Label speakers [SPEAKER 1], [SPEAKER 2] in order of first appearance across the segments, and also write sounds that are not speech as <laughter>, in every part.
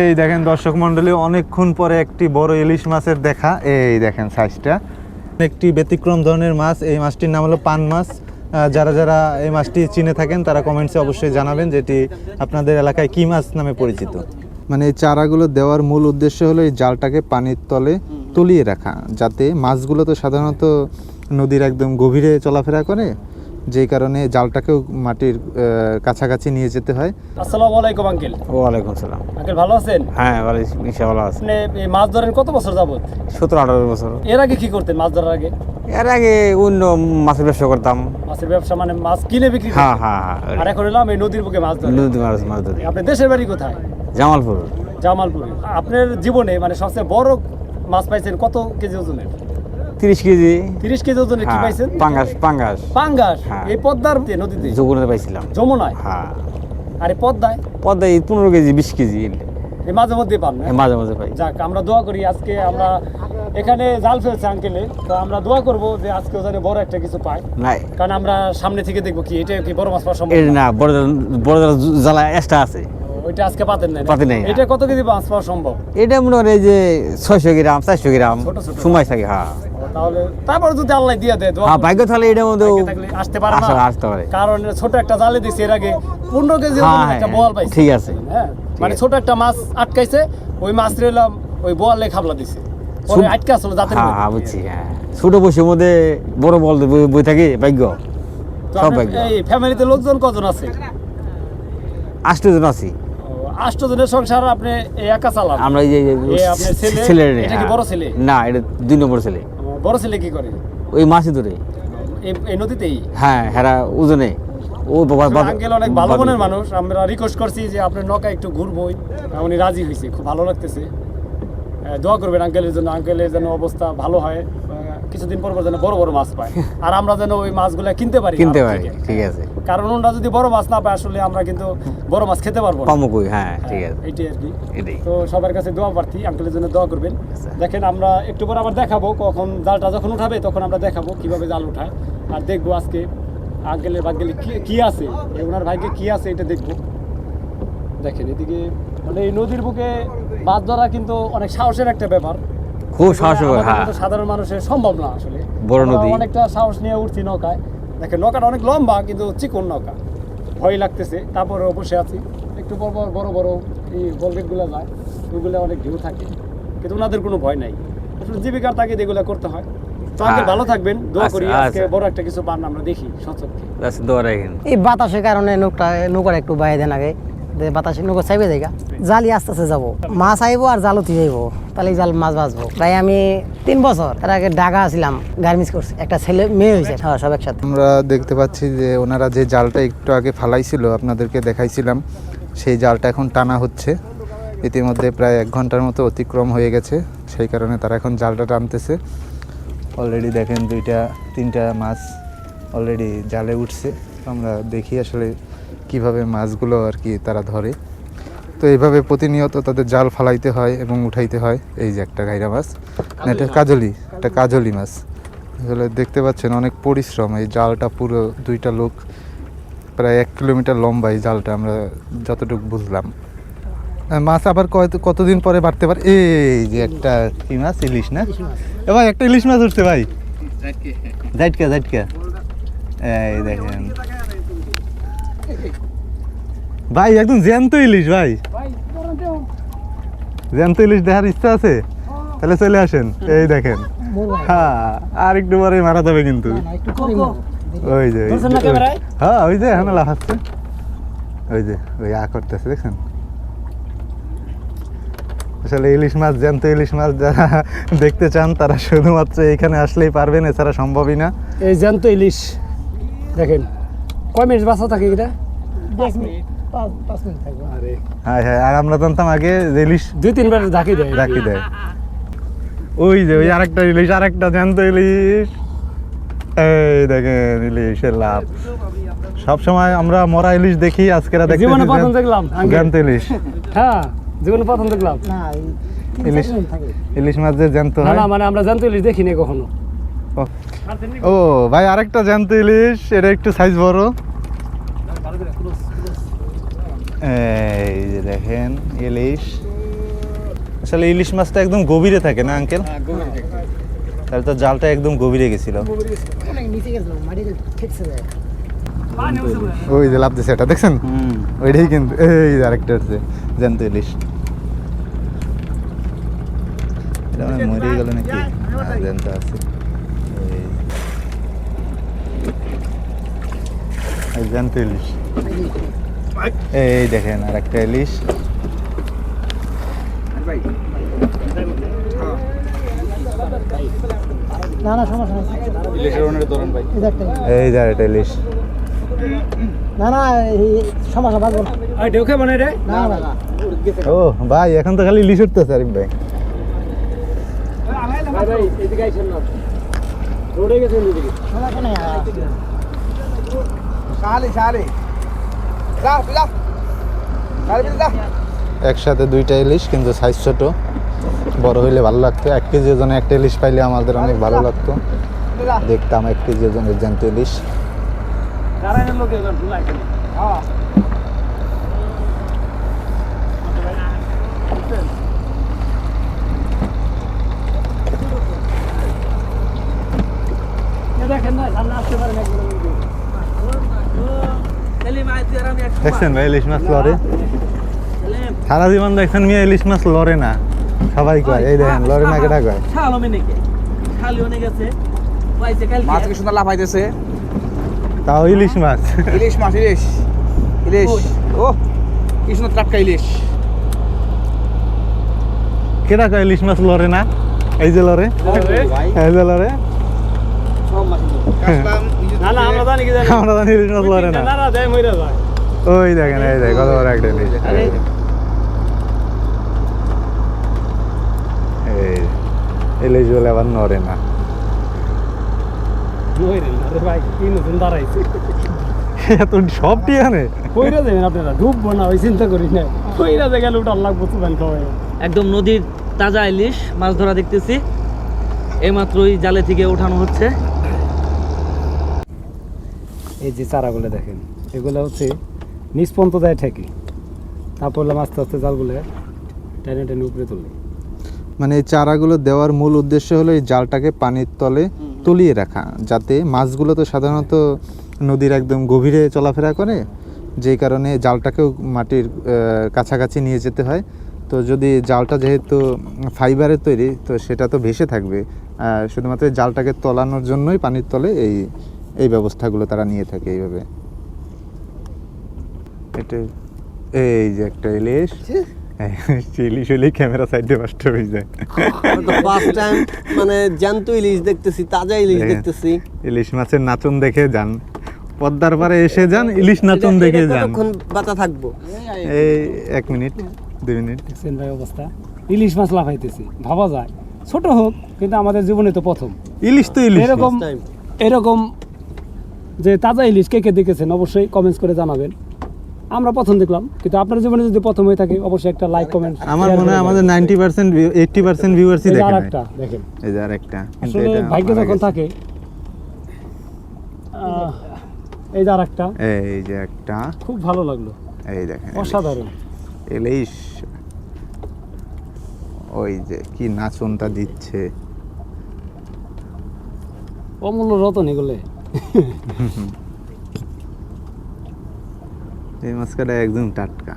[SPEAKER 1] এই দেখেন দর্শক মন্ডলী অনেকক্ষণ পরে একটি বড় ইলিশ মাছের দেখা। এই দেখেন সাইজটা একটি ব্যতিক্রম ধরনের মাছ, এই মাছটির নাম হলো পান মাছ। যারা যারা এই মাছটি চিনে থাকেন, তারা কমেন্টসে অবশ্যই জানাবেন যেটি আপনাদের এলাকায় কি মাছ নামে পরিচিত। মানে এই চারাগুলো দেওয়ার মূল উদ্দেশ্য হলো এই জালটাকে পানির তলে তলিয়ে রাখা, যাতে মাছগুলো তো সাধারণত নদীর একদম গভীরে চলাফেরা করে যেই কারণে জালটাকেও মাটির আহ, কাছাকাছি নিয়ে যেতে হয়।
[SPEAKER 2] আসসালামু আলাইকুম আঙ্কেল।
[SPEAKER 3] ওয়ালাইকুম আসসালাম।
[SPEAKER 2] আঙ্কেল ভালো আছেন?
[SPEAKER 3] হ্যাঁ ভালো ইনশা ভালো আছে।
[SPEAKER 2] আপনি এই মাছ ধরেন কত বছর যাবত
[SPEAKER 3] সতেরো আঠারো বছর।
[SPEAKER 2] এর আগে কি করতেন মাছ ধরার আগে?
[SPEAKER 3] এর আগে অন্য মাছের ব্যবসা করতাম।
[SPEAKER 2] মাছের ব্যবসা মানে মাছ কিনে বিক্রি?
[SPEAKER 3] হ্যাঁ হ্যাঁ হ্যাঁ
[SPEAKER 2] আর এখন এলাম এই নদীর বুকে মাছ ধরে।
[SPEAKER 3] নদী মাছ মাছ ধরি।
[SPEAKER 2] আপনি দেশের বাড়ি কোথায়?
[SPEAKER 3] জামালপুর।
[SPEAKER 2] জামালপুর। আপনার জীবনে মানে সবচেয়ে বড় মাছ পাইছেন কত কেজি ওজনের?
[SPEAKER 3] তিরিশ কেজি।
[SPEAKER 2] তিরিশ কেজি ওজনের কি
[SPEAKER 3] হ্যাঁ
[SPEAKER 2] পাইছেন?
[SPEAKER 3] পাঙ্গাস পাঙ্গাস।
[SPEAKER 2] পাঙ্গাস?
[SPEAKER 3] হ্যাঁ।
[SPEAKER 2] এই পদ্মার নদীতে?
[SPEAKER 3] যোগুনে পাইছিলাম।
[SPEAKER 2] যমুনায়?
[SPEAKER 3] হ্যাঁ।
[SPEAKER 2] আর পদ্মায়?
[SPEAKER 3] পদ্মায় পনেরো কেজি বিশ কেজি।
[SPEAKER 2] এই মাঝে মধ্যে পান না
[SPEAKER 3] মাঝে মাঝে পাই।
[SPEAKER 2] যাক আমরা দোয়া করি আজকে আমরা এখানে জাল ফেলছে আঙ্কেলে তো আমরা দোয়া করব যে আজকে ওখানে বড় একটা কিছু পাই
[SPEAKER 3] নাই।
[SPEAKER 2] কারণ আমরা সামনে থেকে দেখব কি এটা কি বড় মাছ পাওয়া সম্ভব
[SPEAKER 3] না বড় বড় জ্বালা এক্সট্রা আছে।
[SPEAKER 2] ওইটা আজকে পাতেন না?
[SPEAKER 3] পাতেন নাই,
[SPEAKER 2] এটা কত কেজি মাছ পাওয়া সম্ভব?
[SPEAKER 3] এটা মনে হয় যে ছয়শো গ্রাম চারশো গ্রাম
[SPEAKER 2] ছোট ছোট।
[SPEAKER 3] সময় থাকে হ্যাঁ।
[SPEAKER 2] তাহলে তারপর যদি আল্লাহ দিয়ে দেয়
[SPEAKER 3] হ্যাঁ ভাগ্য তাহলে এটার মধ্যে
[SPEAKER 2] আসতে পারে না।
[SPEAKER 3] আসতে- আসতে পারে।
[SPEAKER 2] কারণ ছোট একটা জালে দিছে এর আগে পনেরো কেজি
[SPEAKER 3] হ্যাঁ,
[SPEAKER 2] একটা
[SPEAKER 3] হ্যাঁ,
[SPEAKER 2] পাইছে।
[SPEAKER 3] ঠিক আছে।
[SPEAKER 2] হ্যাঁ মানে ছোট একটা মাছ আটকাইছে ওই মাছ রেলাম ওই বোয়ালে খাবলা দিছে। পরে
[SPEAKER 3] ছোট-
[SPEAKER 2] আসলো যাতে
[SPEAKER 3] হ্যাঁ হ্যাঁ বুঝছি হ্যাঁ। ছোট বসের মধ্যে বড় বল বই- থাকে ভাগ্য? সব ভাগ্য।
[SPEAKER 2] এই ফ্যামিলিতে লোকজন কজন আছে?
[SPEAKER 3] আষ্ট জন আছি
[SPEAKER 2] সংসার আপনি একা চালান?
[SPEAKER 3] আমরা এই যে
[SPEAKER 2] ছেলে? এটা কি বড় ছেলে?
[SPEAKER 3] না এটা দুই নম্বর ছেলে।
[SPEAKER 2] বড় ছেলে কি করে?
[SPEAKER 3] ওই মাছ ধরে।
[SPEAKER 2] এই নদীতেই?
[SPEAKER 3] হ্যাঁ হেরা ওজনে ও
[SPEAKER 2] আঙ্কেল অনেক ভালো মনের মানুষ। আমরা রিকোয়েস্ট করছি যে আপনার নৌকা একটু ঘুরবই। উনি রাজি হয়েছে খুব ভালো লাগতেছে। দোয়া করবেন আঙ্কেলের জন্য। আঙ্কেলের যেন অবস্থা ভালো হয় কিছুদিন পর পর যেন বড় বড় মাছ পায়। <laughs> আর আমরা যেন ওই মাছগুলো কিনতে পারি
[SPEAKER 3] কিনতে পারি ঠিক আছে।
[SPEAKER 2] কারণ ওনারা যদি বড় মাছ না পায় আসলে আমরা কিন্তু বড় মাছ খেতে পারব না।
[SPEAKER 3] কমকুই হ্যাঁ ঠিক আছে।
[SPEAKER 2] এইটাই আর কি।
[SPEAKER 3] এটাই।
[SPEAKER 2] তো সবার কাছে দোয়া প্রার্থী আঙ্কেলের জন্য দোয়া করবেন।
[SPEAKER 3] আচ্ছা।
[SPEAKER 2] দেখেন আমরা একটু পর আবার দেখাবো কখন জালটা যখন উঠাবে তখন আমরা দেখাবো কীভাবে জাল উঠায়। আর দেখব আজকে আঙ্কেলের ভাগ্যে কি কি আছে ওনার ভাগ্যে কি আছে এটা দেখব। দেখেন এদিকে মানে এই নদীর বুকে মাছ ধরা কিন্তু অনেক সাহসের একটা ব্যাপার।
[SPEAKER 3] খুব সাহস হ্যাঁ।
[SPEAKER 2] সাধারণ মানুষের সম্ভব না আসলে।
[SPEAKER 3] বড় নদী।
[SPEAKER 2] অনেকটা সাহস নিয়ে উঠছি নৌকায়। দেখেন নৌকাটা অনেক লম্বা কিন্তু চিকন নৌকা। ভয় লাগতেছে তারপরে বসে আছি। একটু বড় বড় বড় বড় এই বলগেটগুলো যায় ওইগুলো অনেক ঢেউ থাকে। কিন্তু ওনাদের কোনো ভয় নাই। আসলে জীবিকার তাগিদ এগুলো করতে হয়।
[SPEAKER 3] হ্যাঁ।
[SPEAKER 2] ভালো থাকবেন দোয়া করি।
[SPEAKER 3] আচ্ছা,
[SPEAKER 2] আজকে
[SPEAKER 3] আচ্ছা।
[SPEAKER 2] বড় একটা কিছু পান আমরা দেখি সচক্ষে।
[SPEAKER 3] রাখেন।
[SPEAKER 4] এই বাতাসের কারণে নৌকা নৌকার একটু বাইরে দেন আগে। বাতাসে, নৌকা চাইবে দেখা জালি আস্তে আস্তে যাব। মাছ আইবো আর জালতি যাইবো। তাহলে জাল মাছ বাঁচবো। প্রায় আমি তিন বছর তার আগে ঢাকা ছিলাম গার্মেন্টস করছি একটা ছেলে মেয়ে হয়েছে হ্যাঁ সব একসাথে।
[SPEAKER 1] আমরা দেখতে পাচ্ছি যে ওনারা যে জালটা একটু আগে ফালাইছিল, আপনাদেরকে দেখাইছিলাম, সেই জালটা এখন টানা হচ্ছে। ইতিমধ্যে প্রায় এক ঘণ্টার মতো অতিক্রম হয়ে গেছে, সেই কারণে তারা এখন জালটা টানতেছে। অলরেডি দেখেন দুইটা, তিনটা মাছ অলরেডি জালে উঠছে। আমরা দেখি আসলে কীভাবে মাছগুলো আর কি তারা ধরে। তো এইভাবে প্রতিনিয়ত তাদের জাল ফালাইতে হয় এবং উঠাইতে হয়। এই যে একটা গাইরা মাছ এটা কাজলি একটা কাজলি মাছ। আসলে দেখতে পাচ্ছেন অনেক পরিশ্রম এই জালটা পুরো দুইটা লোক প্রায় এক কিলোমিটার লম্বা এই জালটা আমরা যতটুকু বুঝলাম। মাছ আবার কত কতদিন পরে বাড়তে পারে? এই যে একটা কি মাছ? ইলিশ না? এ ভাই একটা ইলিশ মাছ উঠছে ভাই। জাইটকা জাইটকা এই দেখেন। ভাই একদম জ্যান্ত ইলিশ ভাই। জ্যান্ত ইলিশ দেখার ইচ্ছা আছে? তাহলে চলে আসেন। এই দেখেন। হ্যাঁ আর একটু পরে মারা যাবে কিন্তু। ওই যে? হ্যাঁ ওই যে এখন লাফাচ্ছে ওই যে ওই আ করতেছে দেখছেন? আসলে ইলিশ মাছ জ্যান্ত ইলিশ মাছ যারা দেখতে চান তারা শুধুমাত্র এখানে আসলেই পারবেন এছাড়া সম্ভবই না।
[SPEAKER 2] এই জ্যান্ত ইলিশ দেখেন। কয় মিনিট বাসা থাকে এটা?
[SPEAKER 1] হ্যাঁ হ্যাঁ আর আমরা জানতাম আগে যে ইলিশ
[SPEAKER 2] দুই তিনবার ঢাকি দেয়।
[SPEAKER 1] রাখি দেয়। ওই যে ওই আরেকটা ইলিশ আরেকটা জ্যান্ত ইলিশ এই দেখেন ইলিশের লাভ। সব সময় আমরা মরা ইলিশ দেখি আজকে দেখি
[SPEAKER 2] জীবনে প্রথম দেখলাম,
[SPEAKER 1] জ্যান্ত ইলিশ।
[SPEAKER 2] হ্যাঁ জীবনে প্রথম দেখলাম।
[SPEAKER 1] ইলিশ ইলিশ মাছ যে জ্যান্ত
[SPEAKER 2] না
[SPEAKER 1] হয়।
[SPEAKER 2] না মানে আমরা জ্যান্ত ইলিশ দেখিনি কখনো।
[SPEAKER 1] ও। ভাই আরেকটা জ্যান্ত ইলিশ এটা একটু সাইজ বড়। এই যে দেখেন ইলিশ। আসলে ইলিশ মাছটা একদম গভীরে থাকে না আঙ্কেল তাহলে তো জালটা একদম গভীরে গেছিল। ওই যে লাভ দিছে এটা দেখছেন? ওইটাই কিন্তু এই যে আরেকটা হচ্ছে জ্যান্ত ইলিশ। এটা মানে মরে গেল নাকি? হ্যাঁ, জ্যান্ত আছে। জ্যান্ত ইলিশ। এই দেখেন আর একটা ইলিশ।
[SPEAKER 4] না না সমস্যা নেই। এই
[SPEAKER 1] যে ইলিশ।
[SPEAKER 4] না না সমস্যা
[SPEAKER 2] ঢেউকে মানে রে।
[SPEAKER 1] ও ভাই এখন তো খালি ইলিশ উঠতেছে আরিফ ভাই।
[SPEAKER 2] ভাই ভাই এদিকে আইছেন না। রোডে গেছেন এদিকে।
[SPEAKER 4] সমস্যা নেই
[SPEAKER 1] একসাথে দুইটা ইলিশ কিন্তু সাইজ ছোট। বড় হইলে ভালো লাগতো। এক কেজি ওজনে একটা ইলিশ পাইলে আমাদের অনেক ভালো লাগতো। দেখতাম এক কেজি ওজনের জ্যান্ত ইলিশ।
[SPEAKER 2] হ্যাঁ। দেখেন না সামনে আসতে পারেন
[SPEAKER 1] দেখছেন ভাই ইলিশ মাছ লড়ে। সারা জীবন দেখছেন মিয়া ইলিশ মাছ লড়ে না। সবাই কয় এই দেখেন লড়ে না কেটা কয়।
[SPEAKER 5] মাছ কি সুন্দর লাফাইতেছে
[SPEAKER 1] তাও ইলিশ মাছ।
[SPEAKER 5] ইলিশ মাছ ইলিশ। ইলিশ। ও কি সুন্দর টাটকা ইলিশ।
[SPEAKER 1] কেটা কয় ইলিশ মাছ লড়ে না? এই যে লড়ে। এই যে লড়ে।
[SPEAKER 2] না না আমরা জানি
[SPEAKER 1] ইলিশ মাছ লড়ে না। ওই দেখেন এই দেখ কত বড় একটা ইলিশ এই ইলিশ বলে আবার নড়ে না।
[SPEAKER 2] মইরা না রে ভাই কি নতুন দাঁড়াইছে।
[SPEAKER 1] এত সবটি এখানে
[SPEAKER 2] কইরা দেবেন আপনারা ডুববো না ওই চিন্তা করি না। কইরা যে গেলে ওটা লাগবো
[SPEAKER 6] একদম নদীর তাজা ইলিশ মাছ ধরা দেখতেছি। এইমাত্রই জালে থেকে ওঠানো হচ্ছে।
[SPEAKER 2] এই যে চারাগুলো দেখেন এগুলো হচ্ছে নিচ পর্যন্ত দেয় ঠেকে। তারপর হলাম আস্তে আস্তে জালগুলো টেনে টেনে উপরে তুললে
[SPEAKER 1] মানে এই চারাগুলো দেওয়ার মূল উদ্দেশ্য হলো এই জালটাকে পানির তলে তলিয়ে রাখা যাতে মাছগুলো তো সাধারণত নদীর একদম গভীরে চলাফেরা করে যেই কারণে জালটাকেও মাটির কাছাকাছি নিয়ে যেতে হয়। তো যদি জালটা যেহেতু ফাইবারের তৈরি তো সেটা তো ভেসে থাকবে। শুধুমাত্র জালটাকে তলানোর জন্যই পানির তলে এই এই ব্যবস্থাগুলো তারা নিয়ে থাকে এইভাবে। এটা এই যে একটা ইলিশ। <laughs> ইলিশ হলেই ক্যামেরা সাইডে নষ্ট হয়ে যায়।
[SPEAKER 7] ফার্স্ট টাইম মানে জ্যান্ত ইলিশ দেখতেছি তাজা ইলিশ দেখতেছি।
[SPEAKER 1] ইলিশ মাছের নাচন দেখে যান। পদ্মার পারে এসে যান ইলিশ নাচন দেখে যান।
[SPEAKER 7] কতক্ষণ বাঁচা থাকব?
[SPEAKER 1] এই এক মিনিট দুই মিনিট।
[SPEAKER 2] ভাই অবস্থা। ইলিশ মাছ লাফাইতেছি ভাবা যায়। ছোট হোক কিন্তু আমাদের জীবনে তো প্রথম।
[SPEAKER 1] ইলিশ তো ইলিশ।
[SPEAKER 2] এরকম এরকম যে তাজা ইলিশ কে কে দেখেছেন অবশ্যই কমেন্টস করে জানাবেন। আমরা প্রথম দেখলাম কিন্তু আপনার জীবনে যদি প্রথম হয়ে থাকে অবশ্যই একটা লাইক কমেন্ট
[SPEAKER 1] আমার মনে হয় আমাদের নাইনটি পার্সেন্ট এইটটি পার্সেন্ট ভিউয়ার্সই দেখে
[SPEAKER 2] আর
[SPEAKER 1] নাই।
[SPEAKER 2] একটা দেখেন।
[SPEAKER 1] এই যে আর একটা কিন্তু
[SPEAKER 2] আসলে
[SPEAKER 1] এটা
[SPEAKER 2] ভাগ্য যখন থাকে এই যে আর একটা
[SPEAKER 1] এই যে একটা।
[SPEAKER 2] খুব ভালো লাগল।
[SPEAKER 1] এই দেখেন
[SPEAKER 2] অসাধারণ।
[SPEAKER 1] ইলিশ। ওই যে কি নাচনটা দিচ্ছে।
[SPEAKER 2] অমূল্য রতন এগুলো। <laughs>
[SPEAKER 1] এই মাছটা একদম টাটকা।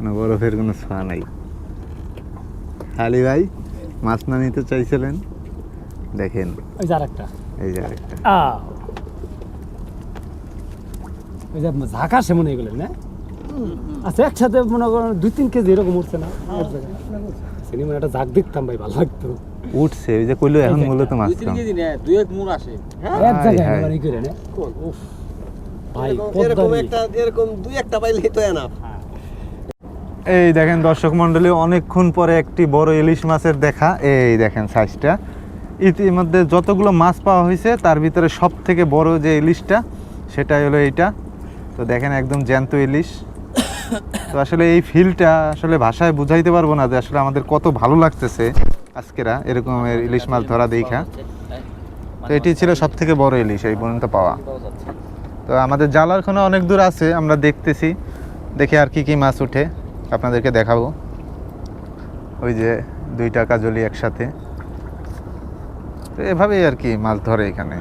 [SPEAKER 1] না বরফের কোনো ছোঁয়া নাই। খালি ভাই মাছ না নিতে চাইছিলেন? দেখেন।
[SPEAKER 2] এই যে আরেকটা।
[SPEAKER 1] এই যে আরেকটা।
[SPEAKER 2] ওই যে ঝাঁকা সেমন এগুলো না আচ্ছা একসাথে মনে করেন দুই তিন কেজি এরকম উঠছে না? এক জায়গায়। সিনেমা একটা ঝাঁক দেখতাম ভাই ভালো লাগতো।
[SPEAKER 1] উঠছে ওই যে কইলো এখন মূলত মাছ কম
[SPEAKER 5] দুই এক মুড় আসে।
[SPEAKER 2] এক জায়গায়
[SPEAKER 1] হায়।
[SPEAKER 2] মানে করে না? উফ ভাই
[SPEAKER 7] এরকম- একটা এরকম দুই একটা পাইলে তো এনাফ
[SPEAKER 1] এই দেখেন দর্শক মন্ডলী অনেকক্ষণ পরে একটি বড় ইলিশ মাছের দেখা। এই দেখেন সাইজটা ইতিমধ্যে যতগুলো মাছ পাওয়া হয়েছে তার ভিতরে সব থেকে বড় যে ইলিশটা সেটাই হলো এইটা। তো দেখেন একদম জ্যান্ত ইলিশ। তো আসলে এই ফিলটা আসলে ভাষায় বুঝাইতে পারব না যে আসলে আমাদের কত ভালো লাগতেছে আজকেরা, এরকমের ইলিশ মাছ ধরা দেখা। তো এটি ছিল সব থেকে বড় ইলিশ এই পর্যন্ত পাওয়া। তো আমাদের জালার কোনো অনেক দূর আছে, আমরা দেখতেছি। দেখে আর কি কি মাছ উঠে, আপনাদেরকে দেখাবো। ওই যে দুইটা কাজলি একসাথে। তো এভাবেই আর কি মাছ ধরে এখানে।